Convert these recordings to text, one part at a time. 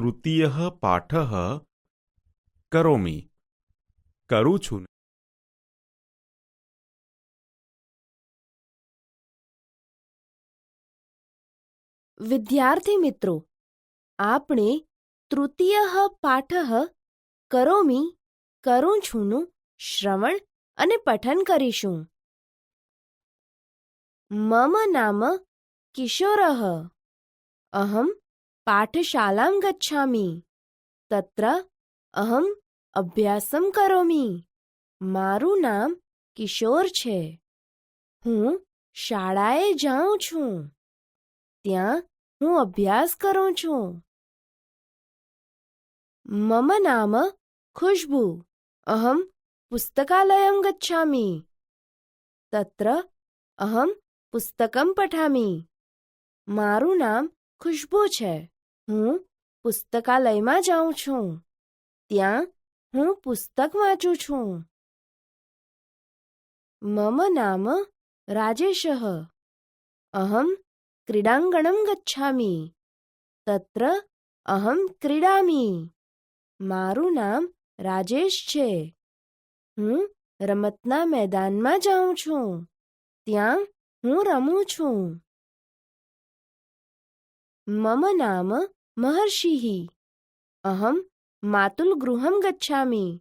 તૃતીય પાઠ કરોમી કરું છું વિદ્યાર્થી મિત્રો આપણે તૃતીય પાઠ કરોમી કરું છુંનું શ્રવણ અને પઠન કરીશું મમ નામ કિશોર અહમ પાઠશાલાં गच्छामि। तत्र અહમ અભ્યાસમ કરોમી મારું નામ કિશોર છે હું શાળાએ જાઉં છું ત્યાં હું અભ્યાસ કરું છું મમ નામ ખુશ્બુ અહમ પુસ્તકાલયં ગચ્છામિ તત્ર અહમ પુસ્તકમ પઠામિ મારું નામ ખુશ્બુ છે હું પુસ્તકાલયમાં જાઉં છું. ત્યાં હું પુસ્તક વાંચું છું. મમ નામ રાજેશ. અહમ ક્રીડાંગણમ ગચ્છામિ. તત્ર અહમ ક્રીડામિ. મારું નામ રાજેશ છે. હું રમતના મેદાનમાં જાઉં છું. ત્યાં હું રમું છું. મમ નામ મહર્ષિઃ અહમ માતુલ ગૃહમ ગચ્છામિ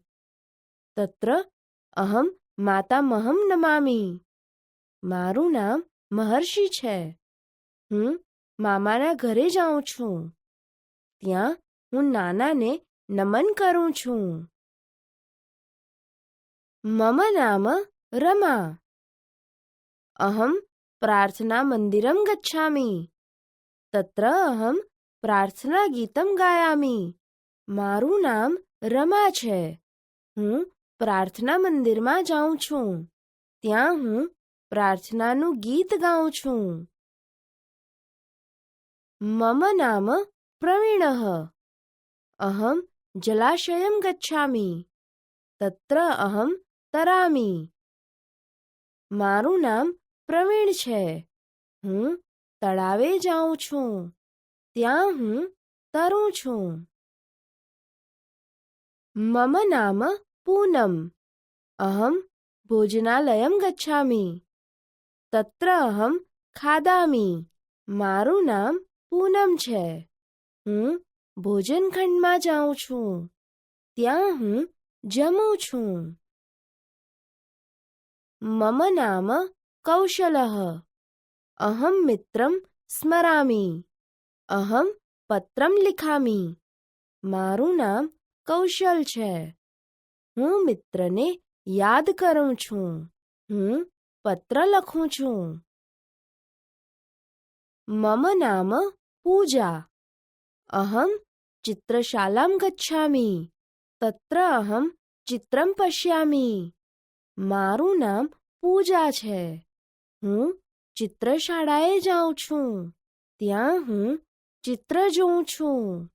તત્ર અહમ માતામહમ નમામિ મારું નામ મહર્ષિ છે હું મામાના ઘરે જાઉં છું। ત્યાં હું નાનાને નમન કરું છું। મમ નામ રમા। અહમ પ્રાર્થના મંદિરમ ગચ્છામિ। તત્ર અહમ પ્રાર્થના ગીતમ ગાયામી. મારું નામ રમા છે. હું પ્રાર્થના મંદિરમાં જાઉં છું. ત્યાં હું પ્રાર્થનાનું ગીત ગાઉં છું. મમ નામ પ્રવીણ. અહમ જલાશયમ ગચ્છામી. તત્ર અહમ તરામી. મારું નામ પ્રવીણ છે. હું તળાવે જાઉં છું. ત્યાં હું તરું છું. મમ નામ પૂનમ. અહમ ભોજનાલયમ ગચ્છામિ. તત્ર અહમ ખાદામિ. મારું નામ પૂનમ છે. હું ભોજનખંડમાં જાઉં છું. ત્યાં હું જમું છું. મમ નામ કૌશલ. અહમ મિત્રમ સ્મરામિ. અહમ પત્રમ લિખામી મારું નામ કૌશલ છે હું મિત્રને યાદ કરું છું હું પત્ર લખું છું મમ નામ પૂજા અહમ ચિત્રશાલામ ગચ્છામી તત્ર અહમ ચિત્રમ પશ્યામિ મારું નામ પૂજા છે હું ચિત્રશાળાએ જાઉં છું ત્યાં હું ચિત્ર જોઉં છું.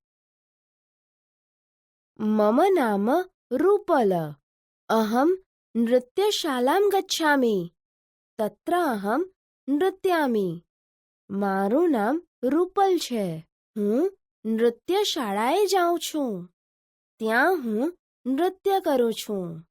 મમ નામ રૂપલ. અહમ નૃત્યશાલામ ગચ્છામિ. તત્ર અહમ નૃત્યામિ. મારું નામ રૂપલ છે. હું નૃત્યશાળાએ જાઉં છું. ત્યાં હું નૃત્ય કરું છું.